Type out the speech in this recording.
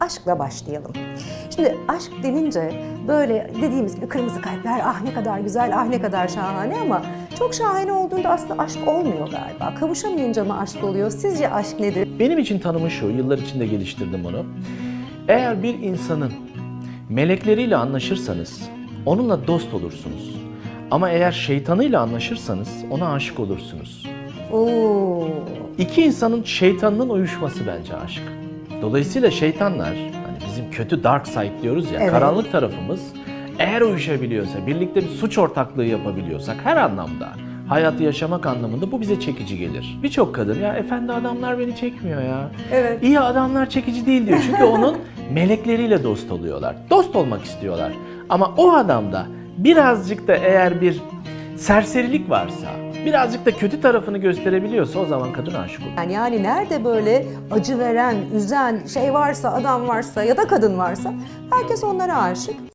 aşkla başlayalım. Şimdi aşk denince böyle dediğimiz gibi kırmızı kalpler ah ne kadar güzel, ah ne kadar şahane ama çok şahane olduğunda aslında aşk olmuyor galiba. Kavuşamayınca mı aşk oluyor? Sizce aşk nedir? Benim için tanımı şu, yıllar içinde geliştirdim bunu. Eğer bir insanın melekleriyle anlaşırsanız onunla dost olursunuz. Ama eğer şeytanıyla anlaşırsanız ona aşık olursunuz. Oo. İki insanın şeytanının uyuşması bence aşk. Dolayısıyla şeytanlar, hani bizim kötü dark side diyoruz ya, Evet. karanlık tarafımız eğer uyuşabiliyorsa, birlikte bir suç ortaklığı yapabiliyorsak her anlamda, hayatı yaşamak anlamında bu bize çekici gelir. Birçok kadın ya efendi adamlar beni çekmiyor ya. Evet. İyi adamlar çekici değil diyor. Çünkü onun melekleriyle dost oluyorlar. Dost olmak istiyorlar. Ama o adamda birazcık da eğer bir serserilik varsa, birazcık da kötü tarafını gösterebiliyorsa o zaman kadın aşık olur. Yani, yani nerede böyle acı veren, üzen şey varsa, adam varsa ya da kadın varsa herkes onlara aşık.